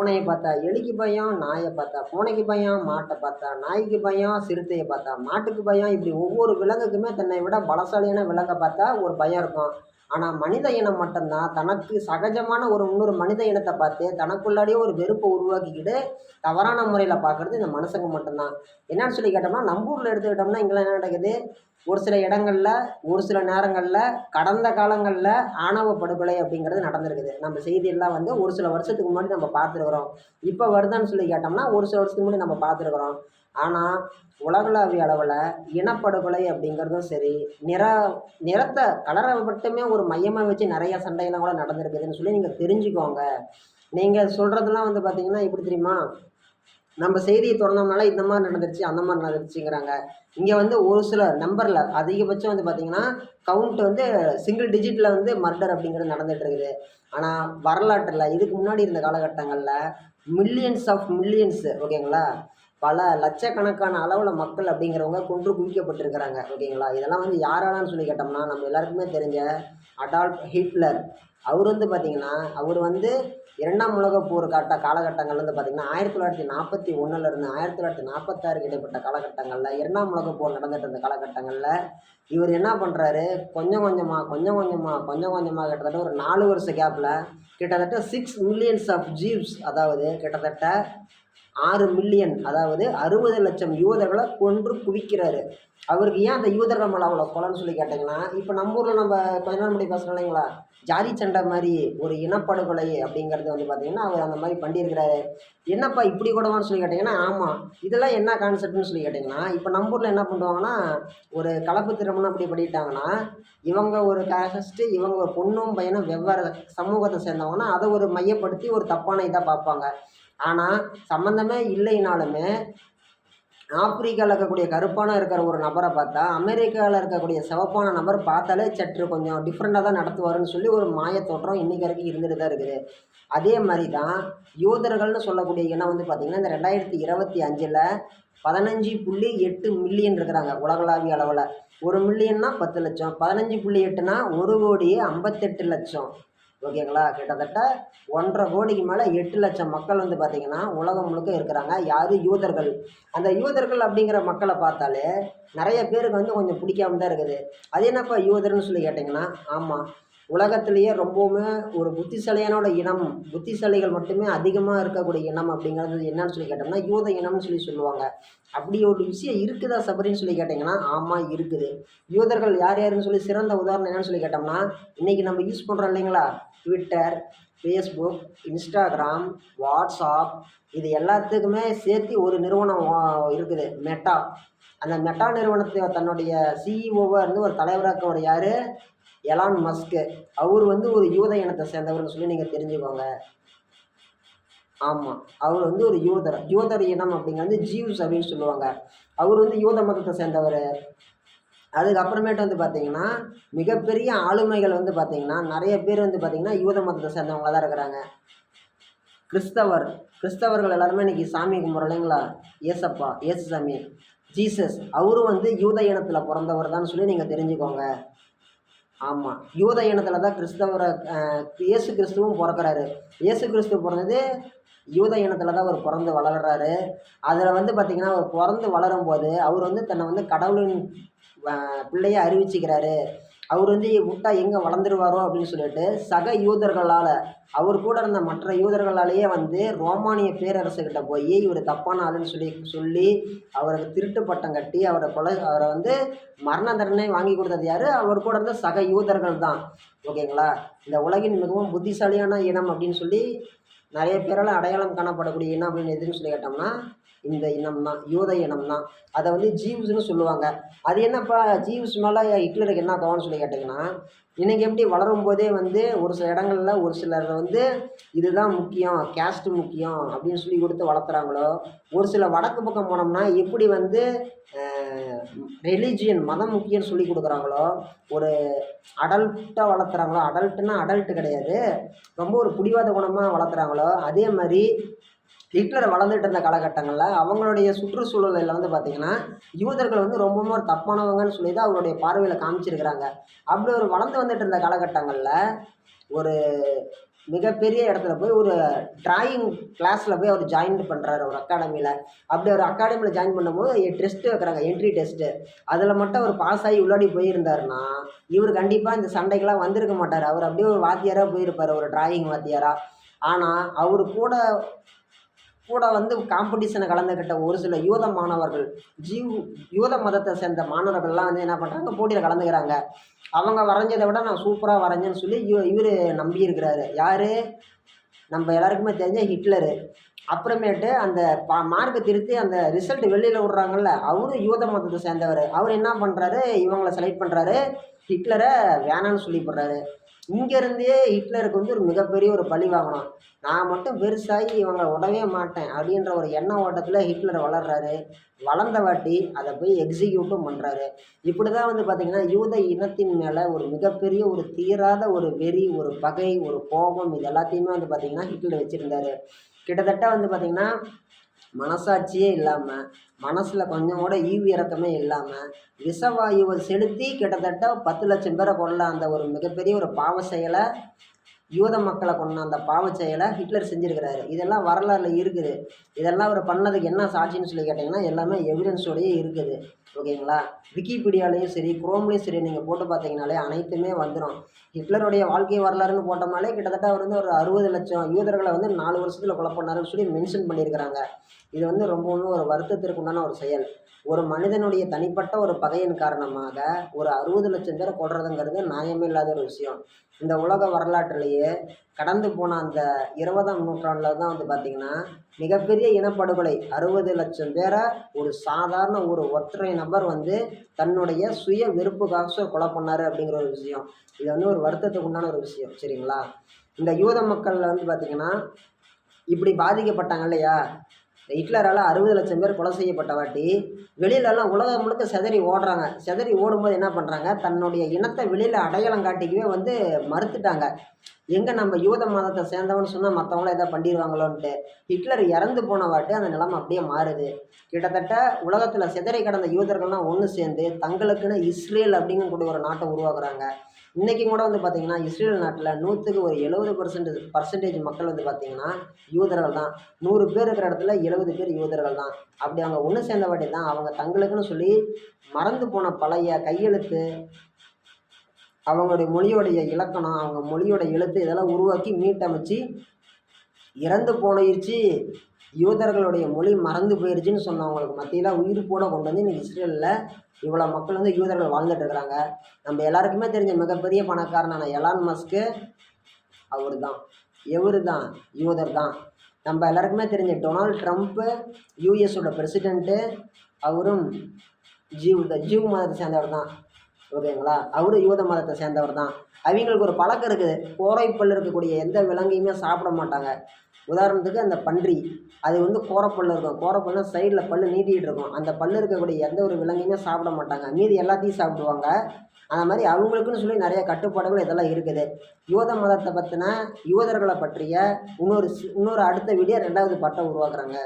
பூனையை பார்த்தா எலிக்கு பயம் நாயை பார்த்தா பூனைக்கு பயம் மாட்டை பார்த்தா நாய்க்கு பயம் சிறுத்தையை பார்த்தா மாட்டுக்கு பயம். இப்படி ஒவ்வொரு விலங்குக்குமே தன்னை விட பலசாலியான விலங்கை பார்த்தா ஒரு பயம் இருக்கும். ஆனால் மனித இனம் மட்டும்தான். தனக்கு சகஜமான ஒரு இன்னொரு மனித இனத்தை பார்த்து தனக்குள்ளாடியே ஒரு வெறுப்பை உருவாக்கிக்கிட்டு தவறான முறையில் பார்க்குறது இந்த மனுஷங்க மட்டும்தான். என்னன்னு சொல்லி கேட்டோம்னா நம்ம ஊரில் எடுத்துக்கிட்டோம்னா இங்கெல்லாம் என்ன நடக்குது? ஒரு சில இடங்களில் ஒரு சில நேரங்களில் கடந்த காலங்களில் ஆணவ படுகொலை அப்படிங்கிறது நடந்திருக்குது. நம்ம செய்தியெல்லாம் வந்து ஒரு சில வருஷத்துக்கு முன்னாடி நம்ம பார்த்துருக்குறோம். இப்போ வருதான்னு சொல்லி கேட்டோம்னா ஒரு சில வருஷத்துக்கு முன்னாடி நம்ம பார்த்துருக்குறோம். ஆனால் உலகளாவிய அளவில் இனப்படுகொலை அப்படிங்கிறதும் சரி நிற நிறத்தை கலரை மட்டுமே ஒரு மையமாக வச்சு நிறைய சண்டையெல்லாம் கூட நடந்திருக்குதுன்னு சொல்லி நீங்கள் தெரிஞ்சுக்கோங்க. நீங்கள் சொல்கிறதுலாம் வந்து பார்த்திங்கன்னா எப்படி தெரியுமா? நம்ம செய்தியை திறந்தோம்னால இந்த மாதிரி நடந்துருச்சு அந்த மாதிரி நடந்துருச்சுங்கிறாங்க. இங்கே வந்து ஒரு சில நம்பரில் அதிகபட்சம் வந்து பார்த்தீங்கன்னா கவுண்ட் வந்து சிங்கிள் டிஜிட்டில் வந்து மர்டர் அப்படிங்கிறது நடந்துகிட்ருக்குது இருக்குது. ஆனால் வரலாற்றில் இதுக்கு முன்னாடி இருந்த காலகட்டங்களில் மில்லியன்ஸ் ஆஃப் மில்லியன்ஸு ஓகேங்களா பல லட்சக்கணக்கான அளவில் மக்கள் அப்படிங்கிறவங்க கொன்று குவிக்கப்பட்டிருக்கிறாங்க ஓகேங்களா? இதெல்லாம் வந்து யாராலான்னு சொல்லி கேட்டோம்னா நம்ம எல்லாருக்குமே தெரிஞ்ச அடால்ஃப் ஹிட்லர். அவர் வந்து பார்த்திங்கன்னா அவர் வந்து இரண்டாம் உலக போர் காட்ட காலகட்டங்கள் வந்து பார்த்திங்கன்னா ஆயிரத்தி தொள்ளாயிரத்தி நாற்பத்தி ஒன்றுலேருந்து ஆயிரத்தி தொள்ளாயிரத்தி நாற்பத்தாறுக்கு இடைப்பட்ட காலகட்டங்களில் இரண்டாம் உலக போர் நடந்துகிட்டு இருந்த காலகட்டங்களில் இவர் என்ன பண்ணுறாரு கொஞ்சம் கொஞ்சமாக கொஞ்சம் கொஞ்சமாக கொஞ்சம் கொஞ்சமாக கிட்டத்தட்ட ஒரு நாலு வருஷ கேப்பில் கிட்டத்தட்ட சிக்ஸ் மில்லியன்ஸ் ஆஃப் ஜீவ்ஸ் அதாவது கிட்டத்தட்ட ஆறு மில்லியன் அதாவது அறுபது லட்சம் யூதர்களை கொன்று குவிக்கிறாரு. அவருக்கு ஏன் அந்த யூதர்கள் மேலே அவ்வளோ கொலைன்னு சொல்லி கேட்டிங்கன்னா இப்போ நம்ம ஊரில் நம்ம கொஞ்ச மணி பேசுகிறோம் இல்லைங்களா? ஜாதி சண்டை மாதிரி ஒரு இனப்படுகொலை அப்படிங்கிறது வந்து பார்த்திங்கன்னா அவர் அந்த மாதிரி பண்ணியிருக்கிறாரு. என்னப்பா இப்படி கூடவான்னு சொல்லி கேட்டிங்கன்னா ஆமாம் இதெல்லாம் என்ன கான்செப்ட்னு சொல்லி கேட்டிங்கன்னா இப்போ நம்ம ஊரில் என்ன பண்ணுவாங்கன்னா ஒரு கலப்பு திருமணம் அப்படி பண்ணிட்டாங்கன்னா இவங்க ஒரு காஸ்ட்டு இவங்க ஒரு பொண்ணும் பையனும் வெவ்வேறு சமூகத்தை சேர்ந்தவங்கன்னா அதை ஒரு மையப்படுத்தி ஒரு தப்பான இதாக பார்ப்பாங்க. ஆனால் சம்மந்தமே இல்லைனாலுமே ஆப்பிரிக்காவில் இருக்கக்கூடிய கருப்பான இருக்கிற ஒரு நபரை பார்த்தா அமெரிக்காவில் இருக்கக்கூடிய சிவப்பான நபர் பார்த்தாலே சற்று கொஞ்சம் டிஃப்ரெண்ட்டாக தான் நடத்துவாருன்னு சொல்லி ஒரு மாய தோற்றம் இன்றைக்கி வரைக்கும் இருந்துட்டு தான் இருக்குது. அதே மாதிரி தான் யூதர்கள்னு சொல்லக்கூடிய இனம் வந்து பார்த்திங்கன்னா இந்த ரெண்டாயிரத்தி இருபத்தி அஞ்சில் பதினஞ்சு புள்ளி எட்டு மில்லியன் இருக்கிறாங்க உலகளாவிய அளவில். ஒரு மில்லியன்னா பத்து லட்சம் பதினஞ்சு புள்ளி எட்டுனா ஒரு கோடியே ஐம்பத்தெட்டு லட்சம். ஓகேங்களா? கிட்டத்தட்ட ஒன்றரை கோடிக்கு மேலே எட்டு லட்சம் மக்கள் வந்து பார்த்திங்கன்னா உலகம் முழுக்க இருக்கிறாங்க. யார்? யூதர்கள். அந்த யூதர்கள் அப்படிங்கிற மக்களை பார்த்தாலே நிறைய பேருக்கு வந்து கொஞ்சம் பிடிக்காம தான் இருக்குது. அது என்னப்பா யூதர்னு சொல்லி கேட்டிங்கன்னா ஆமாம் உலகத்திலேயே ரொம்பவுமே ஒரு புத்திசாலியானோட இனம் புத்திசாலிகள் மட்டுமே அதிகமாக இருக்கக்கூடிய இனம் அப்படிங்கிறது என்னன்னு சொல்லி கேட்டோம்னா யூத இனம்னு சொல்லி சொல்லுவாங்க. அப்படி ஒரு விஷயம் இருக்குதா சபரின்னு சொல்லி கேட்டிங்கன்னா ஆமாம் இருக்குது. யூதர்கள் யார் யாருன்னு சொல்லி சிறந்த உதாரணம் என்னன்னு சொல்லி கேட்டோம்னா இன்றைக்கி நம்ம யூஸ் பண்ணுறோம் இல்லைங்களா? ட்விட்டர் ஃபேஸ்புக் இன்ஸ்டாகிராம் வாட்ஸ்அப் இது எல்லாத்துக்குமே சேர்த்து ஒரு நிறுவனம் இருக்குது. மெட்டா அந்த மெட்டா நிறுவனத்தை தன்னுடைய சிஇஓவாக இருந்து ஒரு தலைவராக ஒரு யார்? எலான் மஸ்க்கு அவர் வந்து ஒரு யூத இனத்தை சேர்ந்தவர்னு சொல்லி நீங்கள் தெரிஞ்சுக்கோங்க. ஆமாம் அவர் வந்து ஒரு யூதர் யூதர் இனம் அப்படிங்கிறது ஜீவ்ஸ் அப்படின்னு சொல்லுவாங்க. அவர் வந்து யூத மதத்தை சேர்ந்தவர். அதுக்கப்புறமேட்டு வந்து பார்த்தீங்கன்னா மிகப்பெரிய ஆளுமைகள் வந்து பார்த்தீங்கன்னா நிறைய பேர் வந்து பார்த்தீங்கன்னா யூத மதத்தை சேர்ந்தவங்க தான் இருக்கிறாங்க. கிறிஸ்தவர் கிறிஸ்தவர்கள் எல்லாருமே இன்னைக்கு சாமி கும்பிட்றோம் இல்லைங்களா? ஏசப்பா ஏசுசாமி ஜீசஸ் அவரும் வந்து யூத இனத்தில் பிறந்தவர் தான் சொல்லி நீங்கள் தெரிஞ்சுக்கோங்க. ஆமாம் யூத இனத்தில் தான் கிறிஸ்தவரை இயேசு கிறிஸ்துவும் பிறக்கிறாரு. இயேசு கிறிஸ்து பிறந்தது யூத இனத்தில் தான் அவர் பிறந்து வளர்கிறாரு அதில் வந்து பார்த்திங்கன்னா அவர் பிறந்து வளரும்போது அவர் வந்து தன்னை வந்து கடவுளின் பிள்ளையை அறிவிச்சுக்கிறாரு. அவர் வந்து விட்டா எங்கே வளர்ந்துருவாரோ அப்படின்னு சொல்லிட்டு சக யூதர்களால் அவர் கூட இருந்த மற்ற யூதர்களாலேயே வந்து ரோமானிய பேரரசுக்கிட்ட போய் இவர் தப்பான ஆளுன்னு சொல்லி சொல்லி அவருக்கு திருட்டு பட்டம் கட்டி அவரை கொலை அவரை வந்து மரண தண்டனை வாங்கி கொடுத்தது யார்? அவர் கூட இருந்த சக யூதர்கள் தான் ஓகேங்களா? இந்த உலகின் மிகவும் புத்திசாலியான இனம் அப்படின்னு சொல்லி நிறைய பேரால் அடையாளம் காணப்படக்கூடிய இனம் அப்படின்னு எதுன்னு சொல்லி கேட்டோம்னா இந்த இனம் தான் யூத இனம் தான். அதை வந்து ஜீவ்ஸ்னு சொல்லுவாங்க. அது என்னப்பா ஜீவ்ஸ் மேலே ஹிட்லருக்கு என்ன கவனம் சொல்லி கேட்டிங்கன்னா இன்றைக்கி எப்படி வளரும் போதே வந்து ஒரு சில இடங்கள்ல ஒரு சிலர் வந்து இதுதான் முக்கியம் கேஸ்ட்டு முக்கியம் அப்படின்னு சொல்லி கொடுத்து வளர்த்துறாங்களோ? ஒரு சில வடக்கு பக்கம் போனோம்னா எப்படி வந்து ரெலிஜியன் மதம் முக்கியம்னு சொல்லி கொடுக்குறாங்களோ? ஒரு அடல்ட்டாக வளர்த்துறாங்களோ? அடல்ட்டுனா அடல்ட்டு கிடையாது. ரொம்ப ஒரு பிடிவாத குணமாக வளர்த்துறாங்களோ? அதே மாதிரி ஹிட்லர் வளர்ந்துட்டு இருந்த காலகட்டங்களில் அவங்களுடைய சுற்றுச்சூழலில் வந்து பார்த்திங்கன்னா யூதர்கள் வந்து ரொம்பவும் ஒரு தப்பானவங்கன்னு சொல்லி தான் அவருடைய பார்வையில் காமிச்சிருக்கிறாங்க. அப்படி ஒரு வளர்ந்து வந்துட்டு இருந்த காலகட்டங்களில் ஒரு மிகப்பெரிய இடத்துல போய் ஒரு டிராயிங் கிளாஸில் போய் அவர் ஜாயின் பண்ணுறாரு ஒரு அகாடமியில் அப்படி ஒரு அகாடமியில் ஜாயின் பண்ணும்போது டெஸ்ட்டு வைக்கிறாங்க என்ட்ரி டெஸ்ட்டு அதில் மட்டும் அவர் பாஸ் ஆகி உள்ளாடி போயிருந்தாருன்னா இவர் கண்டிப்பாக இந்த சண்டைக்கெல்லாம் வந்திருக்க மாட்டார். அவர் அப்படியே ஒரு வாத்தியாராக போயிருப்பார் ஒரு டிராயிங் வாத்தியாராக ஆனால் அவர் கூட கூட வந்து காம்படிஷனை கலந்துக்கிட்ட ஒரு சில யூத மாணவர்கள் ஜீவ் யூத மதத்தை சேர்ந்த மாணவர்கள்லாம் வந்து என்ன பண்ணுறாங்க போட்டியில் கலந்துக்கிறாங்க. அவங்க வரைஞ்சதை விட நான் சூப்பராக வரைஞ்சேன்னு சொல்லி இவ இவர் நம்பியிருக்கிறாரு. யார்? நம்ம எல்லாருக்குமே தெரிஞ்ச ஹிட்லரு. அப்புறமேட்டு அந்த பா மார்க்கை திருத்தி அந்த ரிசல்ட் வெளியில் விட்றாங்கல்ல அவரும் யூத மதத்தை சேர்ந்தவர். அவர் என்ன பண்ணுறாரு இவங்களை செலக்ட் பண்ணுறாரு ஹிட்லரை வேணான்னு சொல்லி போடுறாரு. இங்கேருந்தே ஹிட்லருக்கு வந்து ஒரு மிகப்பெரிய ஒரு பழி வாங்கணும். நான் மட்டும் பெருசாகி இவங்களை விடவே மாட்டேன் அப்படின்ற ஒரு எண்ண ஓட்டத்தில் ஹிட்லர் வளர்றாரு. வளர்ந்த வாட்டி அதை போய் எக்ஸிக்யூட்டும் பண்ணுறாரு இப்படி தான் வந்து பார்த்திங்கன்னா யூத இனத்தின் மேலே ஒரு மிகப்பெரிய ஒரு தீராத ஒரு வெறி ஒரு பகை ஒரு கோபம் இது எல்லாத்தையுமே வந்து பார்த்திங்கன்னா ஹிட்லர் வச்சுருந்தாரு. கிட்டத்தட்ட வந்து பார்த்திங்கன்னா மனசாட்சியே இல்லாமல் மனசில் கொஞ்சம் கூட ஈவு இறக்கமே இல்லாமல் விஷவாயுவை செலுத்தி கிட்டத்தட்ட பத்து லட்சம் பேரை கொள்ள அந்த ஒரு மிகப்பெரிய ஒரு பாவ செயலை யூத மக்களை கொண்ட அந்த பாவ செயலை ஹிட்லர் செஞ்சுருக்கிறாரு. இதெல்லாம் வரலாறில் இருக்குது. இதெல்லாம் அவர் பண்ணதுக்கு என்ன சாட்சின்னு சொல்லி கேட்டிங்கன்னா எல்லாமே எவிடன்ஸோடையே இருக்குது. ஓகேங்களா? விக்கிபீடியாலேயும் சரி குரோம்லேயும் சரி நீங்கள் போட்டு பார்த்தீங்கனாலே அனைத்துமே வந்துடும் ஹிட்லருடைய வாழ்க்கை வரலாறுன்னு போட்டோம்னாலே கிட்டத்தட்ட அவர் வந்து ஒரு அறுபது லட்சம் யூதர்களை வந்து நாலு வருஷத்தில் கொலை பண்ணாருன்னு சொல்லி மென்ஷன் பண்ணியிருக்கிறாங்க. இது வந்து ரொம்பவும் ஒரு வருத்தத்திற்கு உண்டான ஒரு செயல். ஒரு மனிதனுடைய தனிப்பட்ட ஒரு பகையின் காரணமாக ஒரு அறுபது லட்சம் பேரை கொடுறதுங்கிறது நியாயமே இல்லாத ஒரு விஷயம். இந்த உலக வரலாற்றிலேயே கடந்து போன அந்த இருபதாம் நூற்றாண்டில் தான் வந்து பார்த்திங்கன்னா மிகப்பெரிய இனப்படுகொலை. அறுபது லட்சம் பேரை ஒரு சாதாரண ஒரு ஒற்றை நபர் வந்து தன்னுடைய சுய வெறுப்புக்காக கொலை பண்ணார் அப்படிங்கிற ஒரு விஷயம். இது வந்து ஒரு வருத்தத்துக்கு உண்டான ஒரு விஷயம் சரிங்களா? இந்த யூத மக்களில் வந்து பார்த்திங்கன்னா இப்படி பாதிக்கப்பட்டாங்க இல்லையா? ஹிட்லரால் அறுபது லட்சம் பேர் கொலை செய்யப்பட்ட வாட்டி வெளியிலலாம் உலகம் முழுக்க சிதறி ஓடுறாங்க. சிதறி ஓடும்போது என்ன பண்ணுறாங்க தன்னுடைய இனத்தை வெளியில் அடையாளம் காட்டிக்கவே வந்து மறுத்துட்டாங்க. எங்கே நம்ம யூத மதத்தை சேர்ந்தவன்னு சொன்னால் மற்றவங்கள எதாவது பண்ணிடுவாங்களோன்ட்டு ஹிட்லர் இறந்து போன வாட்டி அந்த நிலைமை அப்படியே மாறுது. கிட்டத்தட்ட உலகத்தில் சிதறி கடந்த யூதர்கள்லாம் ஒன்று சேர்ந்து தங்களுக்குன்னு இஸ்ரேல் அப்படிங்கக்கூடிய ஒரு நாட்டை உருவாக்குறாங்க. இன்றைக்கும் கூட வந்து பார்த்திங்கன்னா இஸ்ரேல் நாட்டில் நூற்றுக்கு ஒரு எழுபது பர்சன்டேஜ் பர்சன்டேஜ் மக்கள் வந்து பார்த்திங்கன்னா யூதர்கள் தான். நூறு பேர் இருக்கிற இடத்துல எழுபது பேர் யூதர்கள் தான். அப்படி அவங்க ஒன்று சேர்ந்த வாட்டி தான் அவங்க தங்களுக்குன்னு சொல்லி மறந்து போன பழைய கையெழுத்து அவங்களுடைய மொழியோடைய இலக்கணம் அவங்க மொழியோட எழுத்து இதெல்லாம் உருவாக்கி மீட்டமைச்சு இறந்து போனிருச்சு யூதர்களுடைய மொழி மறந்து போயிருச்சுன்னு சொன்னவங்களுக்கு மத்தியில் உயிர் போட கொண்டு வந்து இன்றைக்கி இஸ்ரேலில் இவ்வளோ மக்கள் வந்து யூதர்கள் வாழ்ந்துட்டு இருக்கிறாங்க. நம்ம எல்லாருக்குமே தெரிஞ்ச மிகப்பெரிய பணக்காரனான எலான் மஸ்க்கு அவர் தான் எவர் தான் யூதர் தான் நம்ம எல்லாருக்குமே தெரிஞ்ச டொனால்ட் ட்ரம்ப்பு யூஎஸோட பிரசிடெண்ட்டு அவரும் ஜீவ் த ஜீவ் மதத்தை சேர்ந்தவர் தான் ஓகேங்களா? அவரும் யூத மதத்தை சேர்ந்தவர் தான் அவங்களுக்கு ஒரு பழக்கம் இருக்குது. கோரைப்பல் இருக்கக்கூடிய எந்த விலங்கையுமே சாப்பிட மாட்டாங்க. உதாரணத்துக்கு அந்த பன்றி அது வந்து கோரப்பல் இருக்கும். கோரப்பல்னா சைடில் பல் நீட்டிகிட்டு இருக்கும். அந்த பல் இருக்கக்கூடிய எந்த ஒரு விலங்கையுமே சாப்பிட மாட்டாங்க. மீதி எல்லாத்தையும் சாப்பிடுவாங்க. அந்த மாதிரி அவங்களுக்குன்னு சொல்லி நிறைய கட்டுப்பாடுகள் இதெல்லாம் இருக்குது. யூத மதத்தை பற்றின யூதர்களை பற்றிய இன்னொரு இன்னொரு அடுத்த வீடியோ ரெண்டாவது பட்டம் உருவாக்குறாங்க.